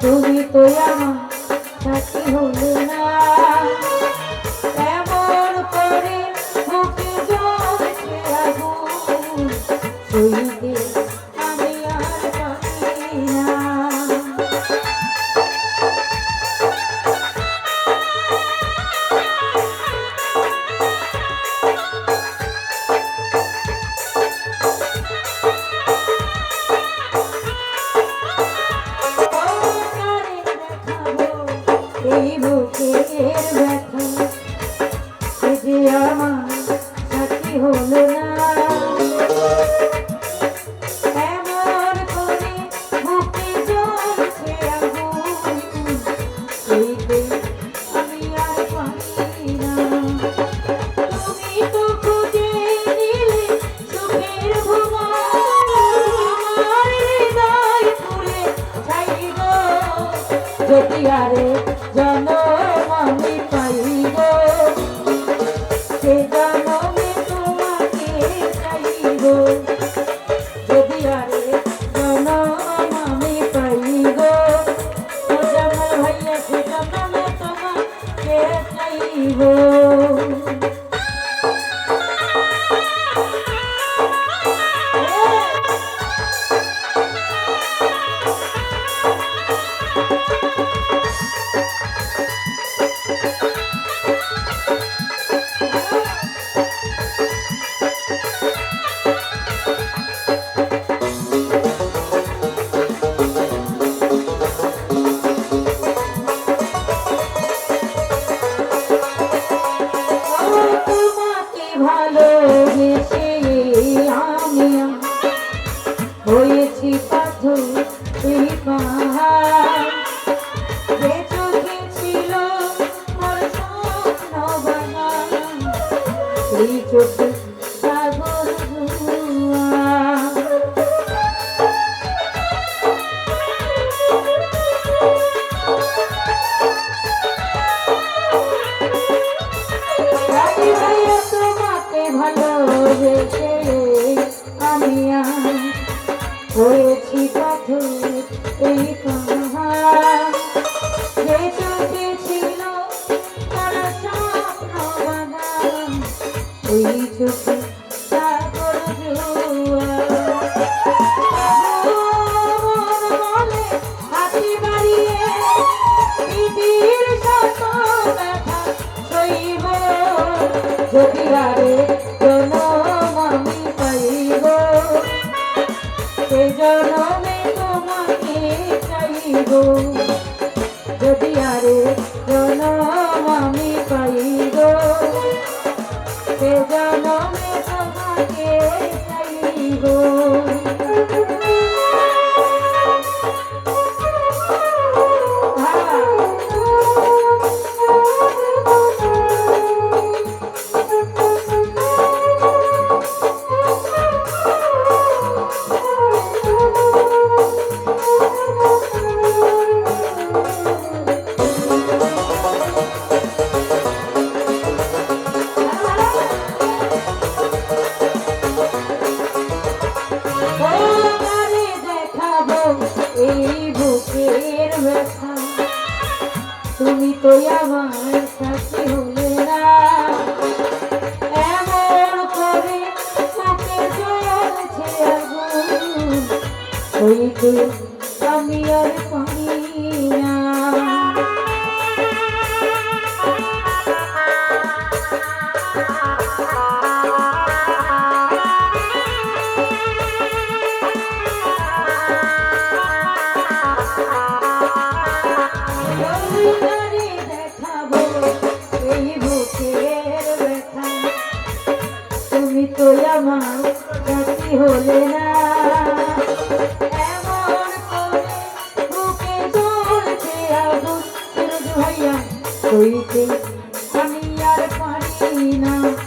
তুমি তো আমার সাথী হলে না। এমন করে বুকে জ্বলছে আগুন say that. সেই চোখে ভালোবেসে আমি হয়েছি পাথর এই গো যদি আরে জনম আমি পাই গো সে জনমে তোমাকে চাই গো আমি আর হইতে আমি আর পারি না।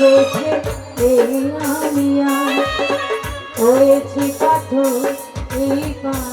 গেছে এই আমিয়া হয়েছি পাথর এই পা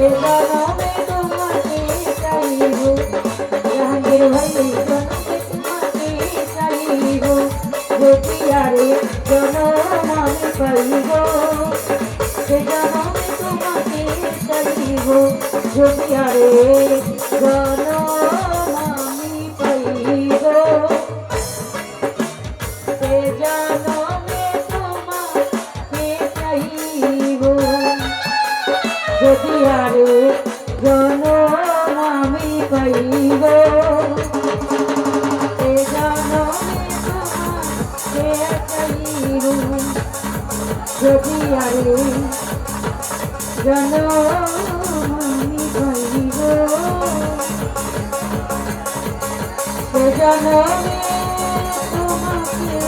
Thank you. যদি আরে জানো আমি কইব জানো তোমাকে